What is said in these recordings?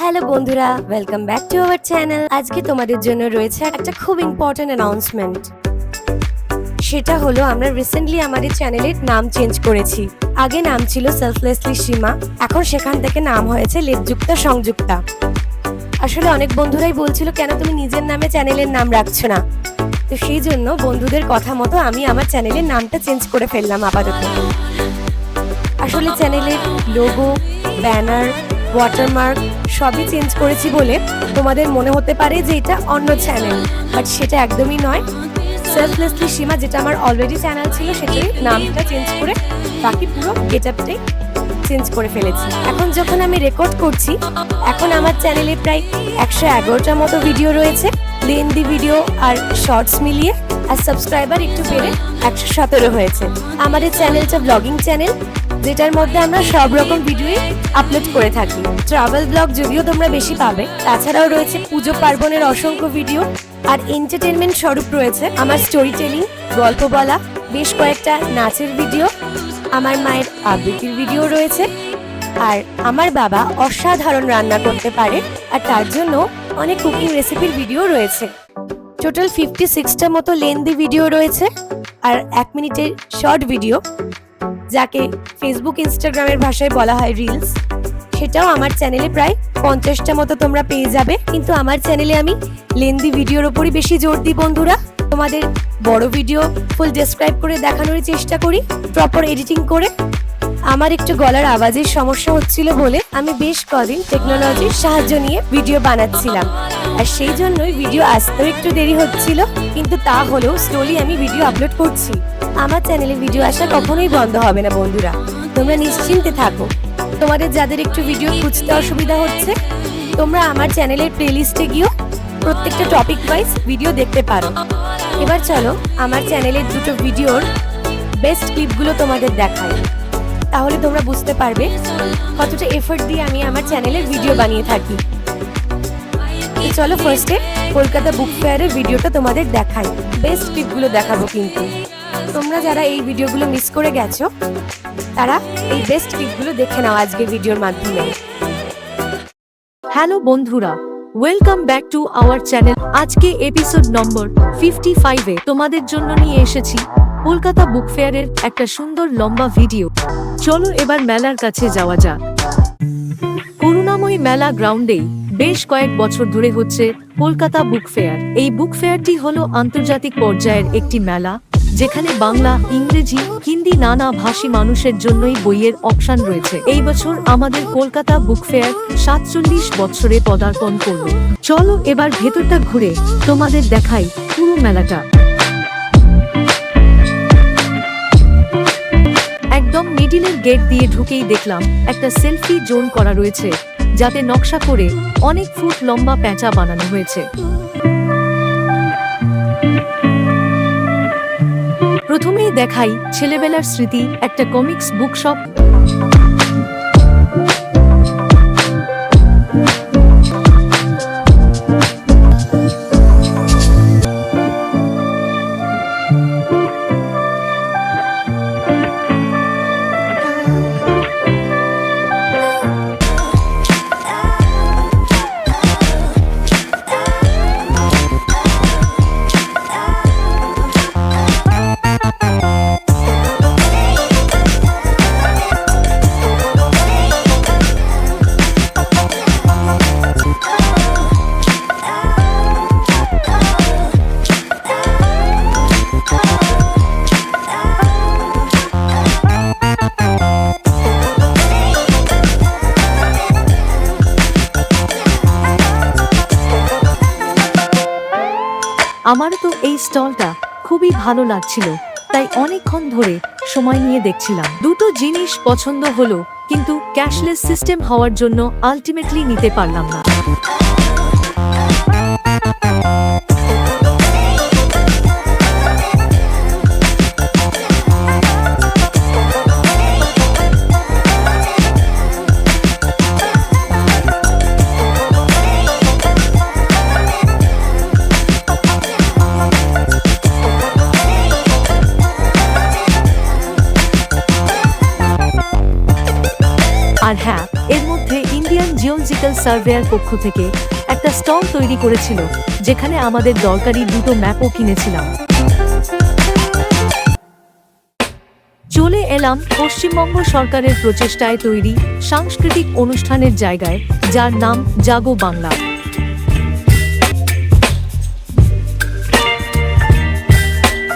Hello বন্ধুরা welcome back to our channel আজকে তোমাদের জন্য রয়েছে একটা খুব ইম্পর্ট্যান্ট অ্যানাউন্সমেন্ট সেটা হলো, আমরা রিসেন্টলি আমাদের চ্যানেলের নাম চেঞ্জ করেছি। আগে নাম ছিল সেলফলেসলি সীমা এখন সেখান থেকে নাম হয়েছে লেপযুক্তা সংযুক্তা আসলে অনেক বন্ধুরাই বলছিল, কেন তুমি নিজের নামে চ্যানেলের নাম রাখছো না? তো সেই জন্য বন্ধুদের কথা মতো আমি আমার চ্যানেলের নামটা চেঞ্জ করে ফেললাম আপাতত। আসলে চ্যানেলের লোগো ব্যানার ওয়াটারমার্ক সবই চেঞ্জ করেছি বলে তোমাদের মনে হতে পারে যে এটা অন্য চ্যানেল বাট সেটা একদমই নয়। সেলফলেসলি সীমা, যেটা আমার অলরেডি চ্যানেল ছিল সেটাই নামটা চেঞ্জ করে বাকি পুরো গেটআপটাই চেঞ্জ করে ফেলেছি। এখন যখন আমি রেকর্ড করছি, এখন আমার চ্যানেলে প্রায় একশো এগারোটার মতো ভিডিও রয়েছে। লেন্দি ভিডিও আর শর্টস মিলিয়ে, আর সাবস্ক্রাইবার একটু বেড়ে একশো সতেরো হয়েছে। আমাদের চ্যানেলটা ব্লগিং চ্যানেল যেটার মধ্যে আমরা সব রকম ভিডিওই আপলোড করে থাকি। ট্রাভেল ব্লগ যদিও তোমরা বেশি পাবে, তাছাড়াও রয়েছে পুজো পার্বণের অসংখ্য ভিডিও আর এন্টারটেনমেন্ট স্বরূপ রয়েছে আমার স্টোরি টেলিং গল্প বলা, বেশ কয়েকটা নাচের ভিডিও আমার মায়ের আবৃত্তির ভিডিও রয়েছে আর আমার বাবা অসাধারণ রান্না করতে পারে আর তার জন্য অনেক কুকিং রেসিপির ভিডিও রয়েছে। টোটাল ফিফটি সিক্সটার মতো লেন্দি ভিডিও রয়েছে আর এক মিনিটের শর্ট ভিডিও যাকে ফেসবুক ইনস্টাগ্রামের ভাষায় বলা হয় রিলস সেটাও আমার চ্যানেলে প্রায় পঞ্চাশটা মতো তোমরা পেয়ে যাবে। কিন্তু আমার চ্যানেলে আমি লেন্দি ভিডিওর ওপরই বেশি জোর দিই বন্ধুরা। তোমাদের বড় ভিডিও ফুল ডেসক্রাইব করে দেখানোর চেষ্টা করি প্রপার এডিটিং করে। আমার একটু গলার আওয়াজের সমস্যা হচ্ছিল বলে আমি বেশ কদিন টেকনোলজির সাহায্য নিয়ে ভিডিও বানাচ্ছিলাম। আর সেই জন্যই ভিডিও আসতেও একটু দেরি হচ্ছিল, কিন্তু তা হলেও স্লোলি আমি ভিডিও আপলোড করছি। আমার চ্যানেলে ভিডিও আসা কখনোই বন্ধ হবে না বন্ধুরা, তোমরা নিশ্চিন্তে থাকো। তোমাদের যাদের একটু ভিডিও খুঁজতে অসুবিধা হচ্ছে, তোমরা আমার চ্যানেলের প্লেলিস্টে গিয়েও প্রত্যেকটা টপিক ওয়াইজ ভিডিও দেখতে পারো। এবার চলো, আমার চ্যানেলের দুটো ভিডিওর বেস্ট ক্লিপগুলো তোমাদের দেখাই। তাহলে তোমরা বুঝতে পারবে কতটা এফোর্ট দিয়ে আমি আমার চ্যানেলের ভিডিও বানিয়ে থাকি। চলো ফার্স্টে কলকাতা বুক ফেয়ারের ভিডিওটা তোমাদের দেখাই। বেস্ট ক্লিপগুলো দেখাবো কিন্তু। তোমরা যারা এই ভিডিওগুলো মিস করে গেছো, তারা এই বেস্ট ক্লিপগুলো দেখে নাও আজকের ভিডিওর মাধ্যমে। হ্যালো বন্ধুরা welcome back to our channel আজকে এপিসোড নম্বর ফিফটি ফাইভে তোমাদের জন্য নিয়ে এসেছি কলকাতা বুক ফেয়ারের একটা সুন্দর লম্বা ভিডিও চলো এবার মেলার কাছে যাওয়া যাক। করুণাময়ী মেলা গ্রাউন্ডেই বেশ কয়েক বছর ধরে হচ্ছে কলকাতা বুক ফেয়ার এই বুক ফেয়ারটি হলো আন্তর্জাতিক পর্যায়ের একটি মেলা, যেখানে বাংলা, ইংরেজি, হিন্দি নানা ভাষী মানুষের জন্যই বইয়ের অপশন রয়েছে। এই বছর আমাদের কলকাতা বুক ফেয়ার সাতচল্লিশ বছরে পদার্পণ করল। চলো এবার ভেতরটা ঘুরে তোমাদের দেখাই পুরো মেলাটা। মিডিলের গেট দিয়ে ঢুকেই দেখলাম একটা সেলফি জোন করা রয়েছে, যাতে নকশা করে অনেক ফুট লম্বা প্যাঁচা বানানো হয়েছে। প্রথমেই দেখাই ছেলেবেলার স্মৃতি, একটা কমিক্স বুক শপ আমারও তো এই স্টলটা খুবই ভালো লাগছিল, তাই অনেকক্ষণ ধরে সময় নিয়ে দেখছিলাম। দুটো জিনিস পছন্দ হলো, কিন্তু ক্যাশলেস সিস্টেম হওয়ার জন্য আলটিমেটলি নিতে পারলাম না। আর হ্যাঁ এর মধ্যে ইন্ডিয়ান জিওলজিক্যাল সার্ভেয়ার পক্ষ থেকে একটা স্টল তৈরি করেছিল, যেখানে আমাদের দরকারি দুটো ম্যাপও কিনেছিলাম। চলে এলাম পশ্চিমবঙ্গ সরকারের প্রচেষ্টায় তৈরি সাংস্কৃতিক অনুষ্ঠানের জায়গায়, যার নাম জাগো বাংলা।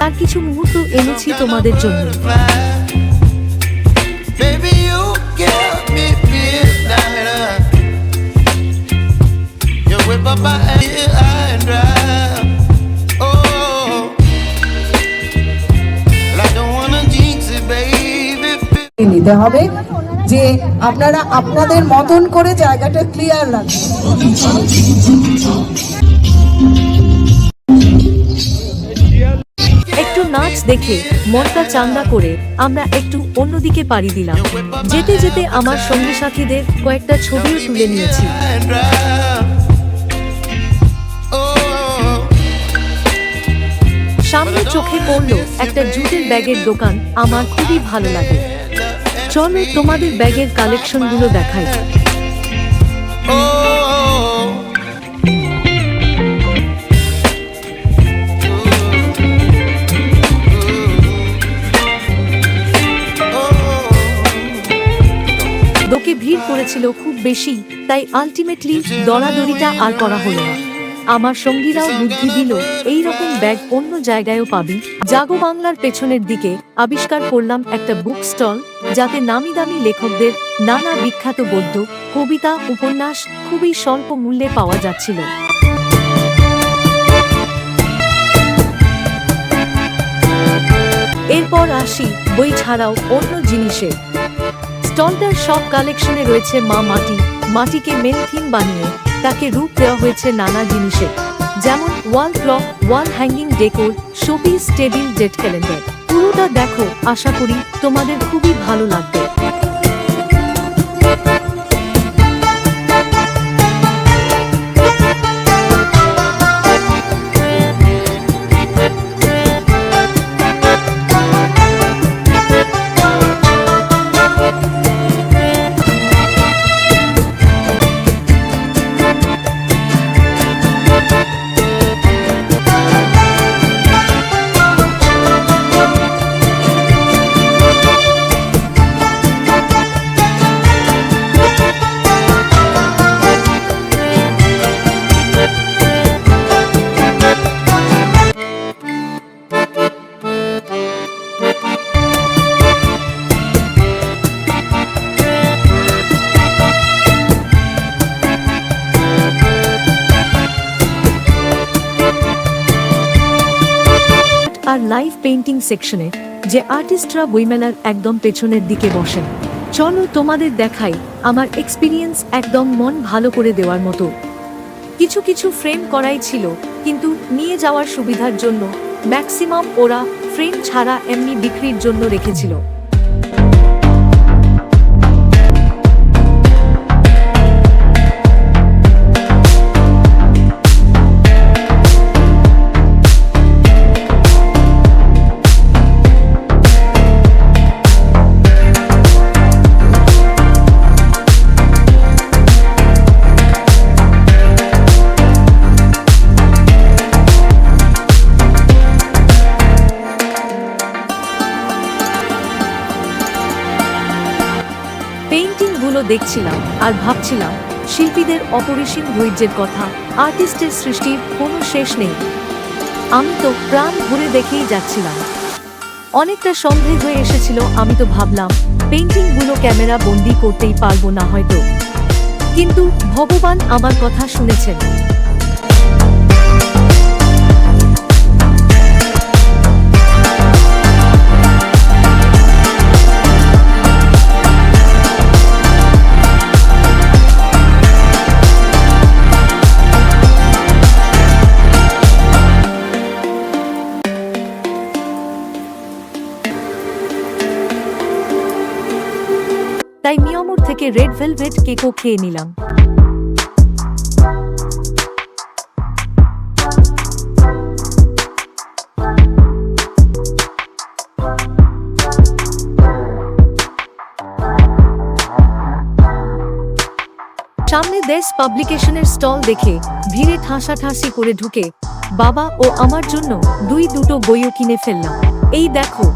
তার কিছু মুহূর্ত এনেছি তোমাদের জন্য। নিতে হবে যে আপনারা আপনাদের মতন করে জায়গাটা ক্লিয়ার রাখবেন একটু নাচ দেখে মনটা চাঙ্গা করে আমরা একটু অন্যদিকে পাড়ি দিলাম। যেতে যেতে আমার সঙ্গী সাথীদের কয়েকটা ছবিও তুলে নিয়েছি। সামনে চোখে পড়ল একটা জুটের ব্যাগের দোকান। আমার খুবই ভালো লাগে। চলো তোমাদের ব্যাগের কালেকশনগুলো দেখাই. দোকে ভিড় করেছিল খুব বেশি, তাই আলটিমেটলি দরাদরিটা আর করা হলো না। আমার সঙ্গীরাও বুদ্ধি দিল এই রকম ব্যাগ অন্য জায়গায়ও পাবি। জাগো বাংলার পেছনের দিকে আবিষ্কার করলাম একটা বুক স্টল যাতে নামি দামি লেখকদের নানা বিখ্যাত গদ্য, কবিতা, উপন্যাস খুবই স্বল্প মূল্যে পাওয়া যাচ্ছিল। এরপর আসি বই ছাড়াও অন্য জিনিসে। স্টলটার সব কালেকশনে রয়েছে মা মাটি, মাটিকে মেন থিম বানিয়ে। তাকে রূপ দেওয়া হয়েছে নানা জিনিসে, যেমন wall clock, wall hanging decor, showpiece, table, date calendar. পুরোটা দেখো, আশা করি তোমাদের খুবই ভালো লাগবে। আর লাইভ পেইন্টিং সেকশনে যে আর্টিস্টরা বইমেলার একদম পেছনের দিকে বসেন। চলো তোমাদের দেখাই আমার এক্সপিরিয়েন্স একদম মন ভালো করে দেওয়ার মতো। কিছু কিছু ফ্রেম করাই ছিল, কিন্তু নিয়ে যাওয়ার সুবিধার জন্য ম্যাক্সিমাম ওরা ফ্রেম ছাড়া এমনি বিক্রির জন্য রেখেছিল। দেখছিলাম আর ভাবছিলাম, শিল্পীদের অপরিসীম ধৈর্যের কথা, আর্টিস্টের সৃষ্টির কোনো শেষ নেই। আমি তো প্রাণ ভরে দেখেই যাচ্ছিলাম। অনেকটা সন্দেহ হয়ে এসেছিল, আমি তো ভাবলাম পেন্টিংগুলো ক্যামেরা বন্দি করতেই পারব না হয়তো। কিন্তু ভগবান আমার কথা শুনেছেন। থেকে রেড ভেলভেট কেকও খেয়ে নিলাম। সামনে দেশ পাবলিকেশনের স্টল দেখে ভিড়ে ঠাসাঠাসি করে ঢুকে বাবা ও আমার জন্য দুই দুটো বইও কিনে ফেললাম। এই দেখো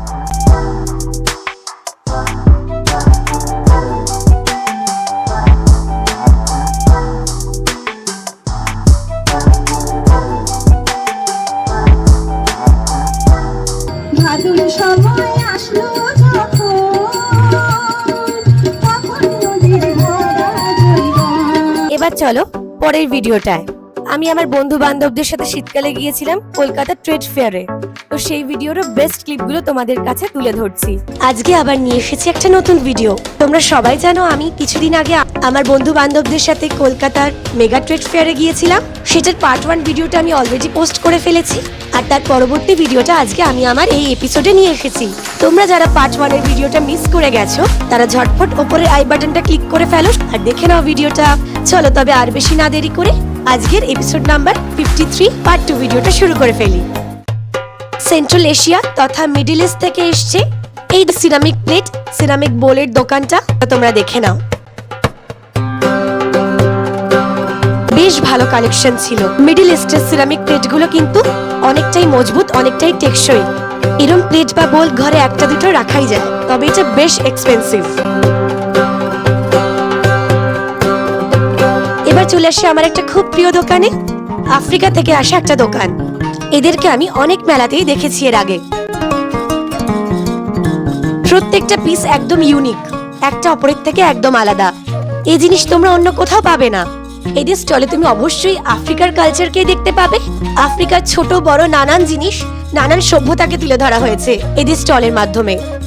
চলো পরের ভিডিওটায়। আমি আমার বন্ধু বান্ধবদের সাথে শীতকালে গিয়েছিলাম কলকাতা ট্রেড ফেয়ারে। তো সেই ভিডিওর বেস্ট ক্লিপগুলো তোমাদের কাছে তুলে ধরছি। আজকে আবার নিয়ে এসেছি একটা নতুন ভিডিও তোমরা সবাই জানো আমি কিছুদিন আগে আমার বন্ধু বান্ধবদের সাথে কলকাতার মেগা ট্রেড ফেয়ারে গিয়েছিলাম। সেটার পার্ট ওয়ান ভিডিওটা আমি অলরেডি পোস্ট করে ফেলেছি। আর তার পরবর্তী ভিডিওটা আজকে আমি আমার এই এপিসোডে নিয়ে এসেছি। তোমরা যারা পার্ট ওয়ানের ভিডিওটা মিস করে গেছো, তারা ঝটফট ওপরের আই বাটনটা ক্লিক করে ফেলো। আর দেখে নাও ভিডিওটা চলো তবে আর বেশি না দেরি করে আজকের episode number fifty three part two ভিডিওটা শুরু করে ফেলি। সেন্ট্রাল এশিয়া তথা মিডিল ইস্ট থেকে এসছে। এই সিরামিক প্লেট, সিরামিক বোলের দোকানটা তোমরা দেখে নাও। বেশ ভালো কালেকশন ছিল। মিডিল ইস্টের সিরামিক প্লেটগুলো কিন্তু অনেকটাই মজবুত, অনেকটাই টেকসই। এরম প্লেট বা বোল ঘরে একটা, দুটো রাখাই যায়, তবে এটা বেশ এক্সপেন্সিভ এবার চলে আসি আমার একটা খুব প্রিয় দোকানে। আফ্রিকা থেকে আসা একটা দোকান। এদেরকে আমি অনেক মেলাতেই দেখেছি এর আগে। প্রত্যেকটা পিস একদম ইউনিক একটা অপরের থেকে একদম আলাদা। এই জিনিস তোমরা অন্য কোথাও পাবে না। এদের স্টলে তুমি অবশ্যই আফ্রিকার কালচারকে দেখতে পাবে। আফ্রিকার ছোট, বড়, নানান জিনিস, নানান সভ্যতাকে তুলে ধরা হয়েছে এদের স্টলের মাধ্যমে।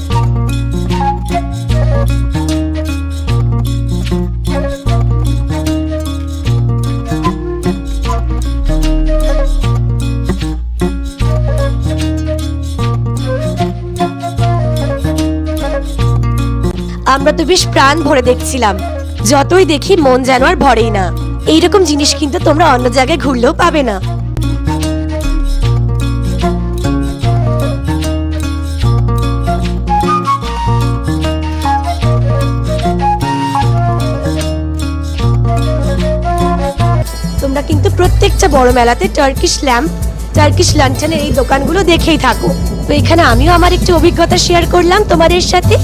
বেশ প্রাণ ভরে দেখছিলাম। যতই দেখি মন যেন আর ভরেই না। এইরকম জিনিস কিন্তু তোমরা অন্য জায়গায় ঘুরলেও পাবে না। তোমরা কিন্তু প্রত্যেকটা বড় মেলাতে টার্কিশ ল্যাম্প টার্কিশ লান্টানের এই দোকানগুলো দেখেই থাকো। তো এখানে আমিও আমার একটু অভিজ্ঞতা শেয়ার করলাম তোমাদের সাথে।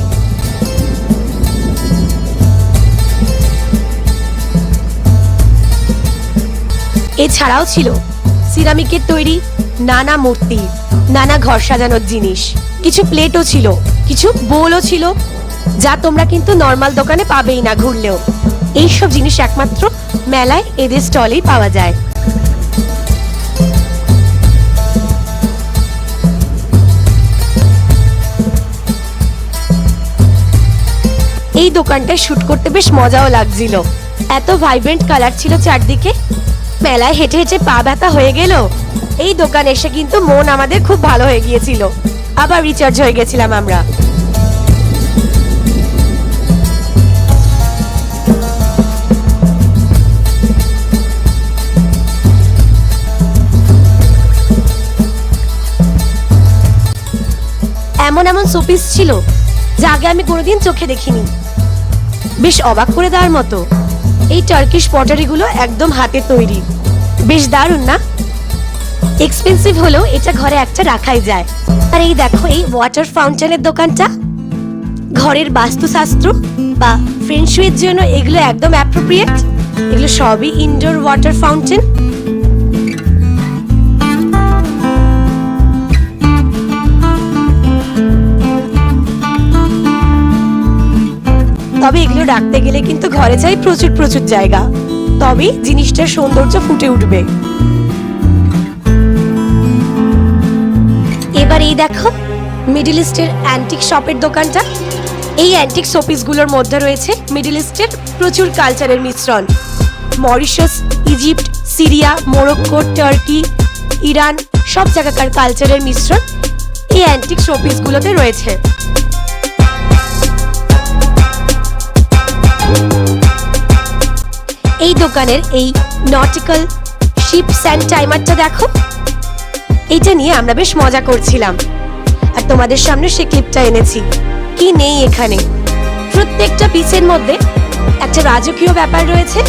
এছাড়াও ছিল সিরামিকের তৈরি নানা মূর্তি, নানা ঘর সাজানোর জিনিস। কিছু প্লেটও ছিল, কিছু বোলও ছিল, যা তোমরা কিন্তু নর্মাল দোকানে পাবেই না ঘুরলেও। এইসব জিনিস একমাত্র মেলায় এদের স্টলেই পাওয়া যায়। এই দোকানটায় শ্যুট করতে বেশ মজাও লাগছিল। এত ভাইব্রেন্ট কালার ছিল চারদিকে মেলায় হেঁটে হেঁটে পা ব্যথা হয়ে গেল। এই দোকান এসে কিন্তু মন আমাদের খুব ভালো হয়ে গিয়েছিল। আবার রিচার্জ হয়ে গেছিলাম আমরা। এমন এমন শোপিস ছিল যা আগে আমি কোনোদিন চোখে দেখিনি। বেশ অবাক করে দেওয়ার মতো। এই টার্কিশ পটারিগুলো একদম হাতে তৈরি। বেশ দারুণ না? এক্সপেন্সিভ হলেও এটা ঘরে একটা রাখাই যায়। আর এই দেখো, এই ওয়াটার ফাউন্টেনের দোকানটা। ঘরের বাস্তুশাস্ত্র বা ফ্রেন্ডশুয়ের জন্য এগুলো একদম অ্যাপ্রোপ্রিয়েট এগুলো সবই ইনডোর ওয়াটার ফাউন্টেন তবে এগুলো রাখতে গেলে কিন্তু ঘরে চাই প্রচুর প্রচুর জায়গা। তবে জিনিসটার সৌন্দর্য ফুটে উঠবে। এবার এই দেখো মিডল ইস্টের অ্যান্টিক শপের দোকানটা। এই অ্যান্টিক শোপিসগুলোর মধ্যে রয়েছে মিডল ইস্টের প্রচুর কালচারের মিশ্রণ। Mauritius Egypt Syria Morocco Turkey Iran সব জায়গাকার কালচারের মিশ্রণ এই অ্যান্টিক শোপিসগুলোতে রয়েছে। এই দোকানের এই নটিক্যাল শিপ স্যান্ড টাইমারটা দেখো। এইটা নিয়ে আমরা বেশ মজা করছিলাম। আর তোমাদের সামনে সে ক্লিপটা এনেছি। কি নেই এখানে? প্রত্যেকটা পিসের মধ্যে একটা রাজকীয় ব্যাপার রয়েছে।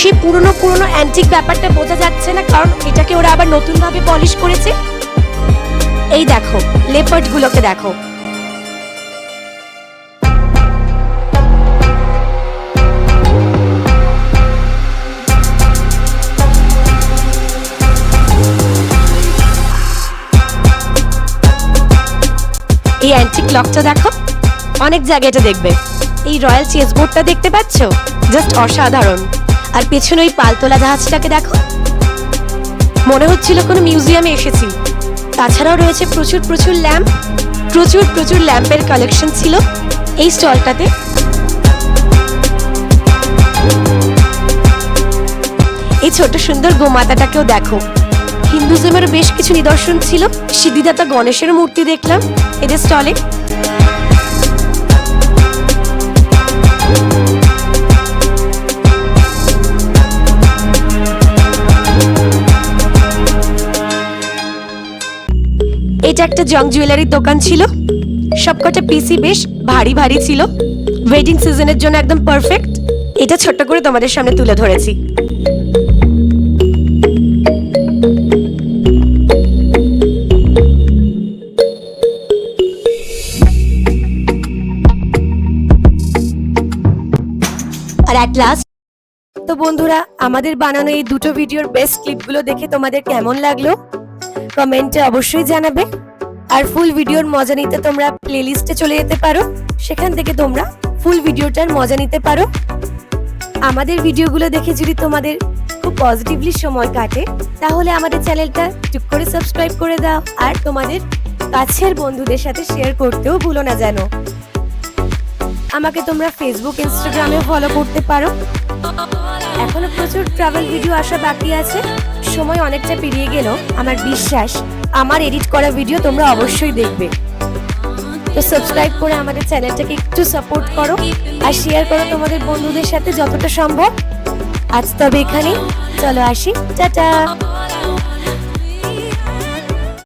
সেই পুরনো পুরনো অ্যান্টিক ব্যাপারটা বোঝা যাচ্ছে না, কারণ এটাকে ওরা আবার নতুনভাবে পলিশ করেছে। এই দেখো লেপার্ড গুলোকে দেখো। ক্লকটা দেখো। অনেক জায়গায় এটা দেখবে। এই রয়্যাল চেস বোর্ডটা দেখতে পাচ্ছ? জাস্ট অসাধারণ। আর পেছনে ওই পালতোলা জাহাজটাকে দেখো। মনে হচ্ছিল কোনো মিউজিয়ামে এসেছি। তাছাড়াও রয়েছে প্রচুর প্রচুর ল্যাম্প। প্রচুর প্রচুর ল্যাম্পের কালেকশন ছিল এই স্টলটাতে। এই ছোট সুন্দর গোমাতাটাকেও দেখো। হিন্দুজমের বেশ কিছু নিদর্শন ছিল। সিদ্ধিদাতা গণেশের মূর্তি দেখলাম এদের স্টলে। এটা একটা জং জুয়েলারির দোকান ছিল। সবকটা পিসি বেশ ভারী ভারী ছিল। ওয়েডিং সিজনের জন্য একদম পারফেক্ট এটা ছোট্ট করে তোমাদের সামনে তুলে ধরেছি। আর অ্যাট লাস্ট তো বন্ধুরা, আমাদের বানানো এই দুটো ভিডিওর বেস্ট ক্লিপগুলো দেখে তোমাদের কেমন লাগল? কমেন্টে অবশ্যই জানাবে। আর ফুল ভিডিওর মজা নিতে তোমরা প্লেলিস্টে চলে যেতে পারো। সেখান থেকে তোমরা ফুল ভিডিওটার মজা নিতে পারো। আমাদের ভিডিওগুলো দেখে যদি তোমাদের খুব পজিটিভলি সময় কাটে, তাহলে আমাদের চ্যানেলটা টুক করে সাবস্ক্রাইব করে দাও আর তোমাদের কাছের বন্ধুদের সাথে শেয়ার করতেও ভুলো না যেন। আমাকে তোমরা ফেসবুক ইনস্টাগ্রামে ফলো করতে পারো। এখনও প্রচুর ট্রাভেল ভিডিও আসা বাকি আছে। সময় অনেকটা পেরিয়ে গেল আমার বিশ্বাস, আমার এডিট করা ভিডিও তোমরা অবশ্যই দেখবে। তো সাবস্ক্রাইব করে আমাদের চ্যানেলটাকে একটু সাপোর্ট করো আর শেয়ার করো তোমাদের বন্ধুদের সাথে যতটা সম্ভব। আজ তবে এখানে চলো আসি, টাটা!